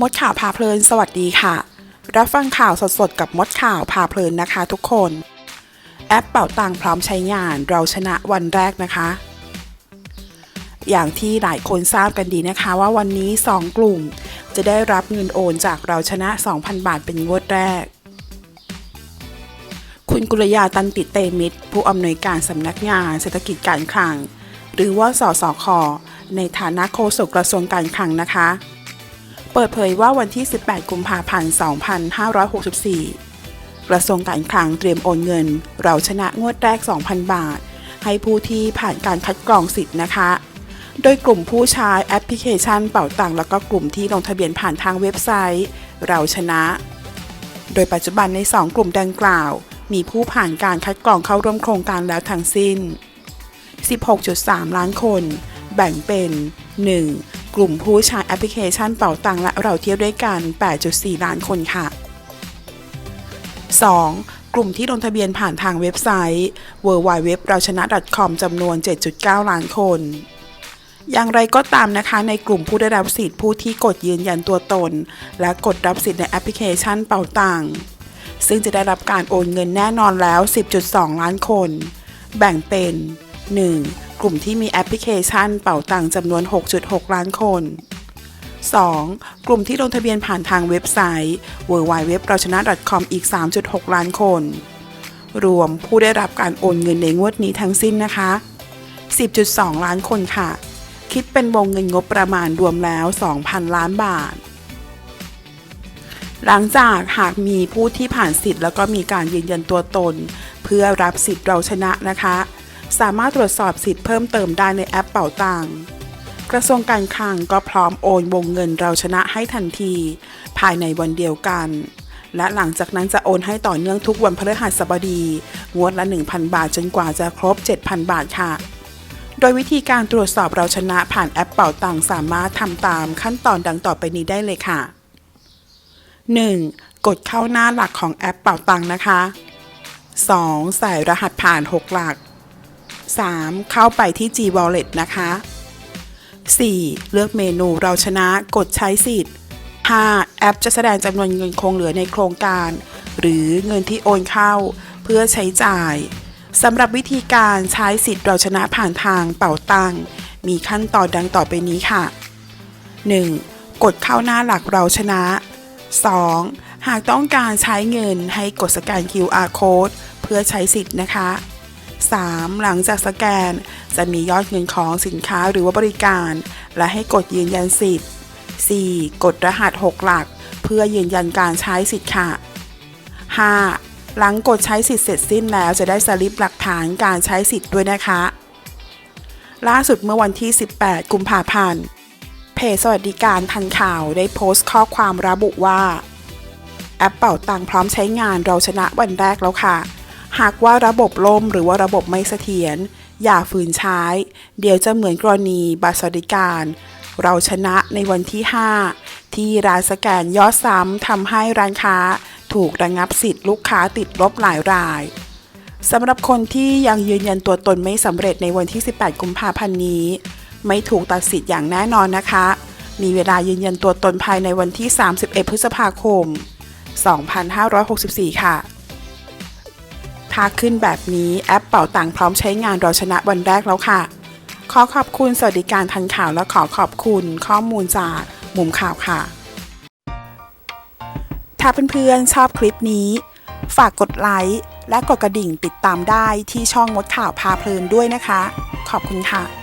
มดข่าวพาเพลิน สวัสดีค่ะ รับฟังข่าวสดๆ กับมดข่าวพาเพลินนะคะทุกคน แอปเป่าตังพร้อมใช้งานเราชนะวันแรกนะคะ อย่างที่หลายคนทราบกันดีนะคะว่าวันนี้ 2 กลุ่ม จะได้รับเงินโอนจากเราชนะ 2,000 บาทเป็นงวดแรก คุณกุลยาตันติเตมิตร ผู้อำนวยการสำนักงานเศรษฐกิจการคลัง หรือว่าสสคในฐานะโฆษกกระทรวงการคลังนะคะ เปิดเผยว่าวันที่ 18 กุมภาพันธ์ 2564 กระทรวงการคลังเตรียมโอนเงิน เราชนะงวดแรก 2,000 บาท ให้ผู้ที่ผ่านการคัดกรองสิทธิ์นะคะ โดยกลุ่มผู้ใช้แอปพลิเคชันเป่าตังแล้วก็กลุ่มที่ลงทะเบียนผ่านทางเว็บไซต์ เราชนะ โดยปัจจุบันใน 2 กลุ่มดังกล่าว มีผู้ผ่านการคัดกรองเข้าร่วมโครงการแล้วทั้งสิ้น 16.3 ล้านคน แบ่งเป็น 1. กลุ่มผู้ใช้แอปพลิเคชันเป่าตังและเราเที่ยวด้วยกัน 8.4 ล้านคนค่ะ 2. กลุ่มที่ลงทะเบียนผ่านทางเว็บไซต์ www เราชนะ .com จำนวน 7.9 ล้านคน อย่างไรก็ตามนะคะ ในกลุ่มผู้ได้รับสิทธิ์ผู้ที่กดยืนยันตัวตน และกดรับสิทธิ์ในแอปพลิเคชันเป่าตังซึ่งจะได้รับการโอนเงินแน่นอนแล้ว 10.2 ล้านคน แบ่งเป็น 1. กลุ่มที่มีแอปพลิเคชันเป่าตังจำนวน 6.6 ล้านคน 2. กลุ่มที่ลงทะเบียนผ่านทางเว็บไซต์ www เราชนะ .com อีก 3.6 ล้านคน รวมผู้ได้รับการโอนเงินในงวดนี้ทั้งสิ้นนะคะ 10.2 ล้านคนค่ะ คิดเป็นวงเงินงบประมาณรวมแล้ว 2,000 ล้านบาท หลังจากหากมีผู้ที่ผ่านสิทธิ์แล้วก็มีการยืนยันตัวตน เพื่อรับสิทธิ์เราชนะนะคะ สามารถตรวจสอบสิทธิ์เพิ่มเติมได้ในแอปเป่าตังค์กระทรวงการคลังก็พร้อมโอนวงเงินเราชนะให้ทันที ภายในวันเดียวกัน และหลังจากนั้นจะโอนให้ต่อเนื่องทุกวันพฤหัสบดี งวดละ 1,000 บาทจนกว่าจะครบ 7,000 บาทค่ะ โดยวิธีการตรวจสอบเราชนะผ่านแอปเป่าตังค์สามารถทำตามขั้นตอนดังต่อไปนี้ได้เลยค่ะ 1. กดเข้าหน้าหลักของแอปเป่าตังค์นะคะ 2. ใส่รหัสผ่าน 6 หลัก 3. เข้าไปที่ G Wallet นะคะ 4. เลือกเมนูเราชนะกดใช้สิทธิ์ 5. แอปจะแสดงจำนวนเงินคงเหลือในโครงการ หรือเงินที่โอนเข้า เพื่อใช้จ่ายสำหรับวิธีการใช้สิทธิ์เราชนะผ่านทางเป่าตังมีขั้นตอนดังต่อไปนี้ค่ะ 1. กดเข้าหน้าหลักเราชนะ 2. หากต้องการใช้เงินให้กดสแกน QR code เพื่อใช้สิทธิ์นะคะ 3. หลังจากสแกน จะมียอดเงินของสินค้าหรือว่าบริการ และให้กดยืนยันสิทธิ์ 4. กดรหัส 6 หลัก เพื่อยืนยันการใช้สิทธิ์ค่ะ 5. หลังกดใช้สิทธิ์เสร็จสิ้นแล้วจะได้สลิปหลักฐานการใช้สิทธิ์ด้วยนะคะ ล่าสุดเมื่อวันที่ 18 กุมภาพันธ์เพจสวัสดิการทันข่าวได้โพสต์ข้อความระบุว่า แอปเป่าตังพร้อมใช้งานเราชนะวันแรกแล้วค่ะ หากว่าระบบล่มหรือว่าระบบไม่เสถียรอย่าฝืนใช้ เดี๋ยวจะเหมือนกรณีบัตรสวัสดิการ เราชนะในวันที่ 5 ที่ร้านสแกนยอดซ้ำทำให้ร้านค้า ถูกระงับสิทธิ์ลูกค้าติดลบหลายรายสำหรับคนที่ยังยืนยันตัวตนไม่สำเร็จในวันที่ 18 กุมภาพันธ์นี้ ไม่ถูกตัดสิทธิ์อย่างแน่นอนนะคะ มีเวลายืนยันตัวตนภายในวันที่ 31 พฤษภาคม 2564 ค่ะ คาขึ้นแบบนี้แอปเป่าตังพร้อมใช้งานเราชนะวันแรกแล้วค่ะ ขอขอบคุณสวัสดิการทันข่าวและขอขอบคุณข้อมูลจากมุมข่าวค่ะ ถ้าเพื่อนๆชอบคลิปนี้ ฝากกดไลค์และกดกระดิ่งติดตามได้ที่ช่องมดข่าวพาเพลินด้วยนะคะ ขอบคุณค่ะ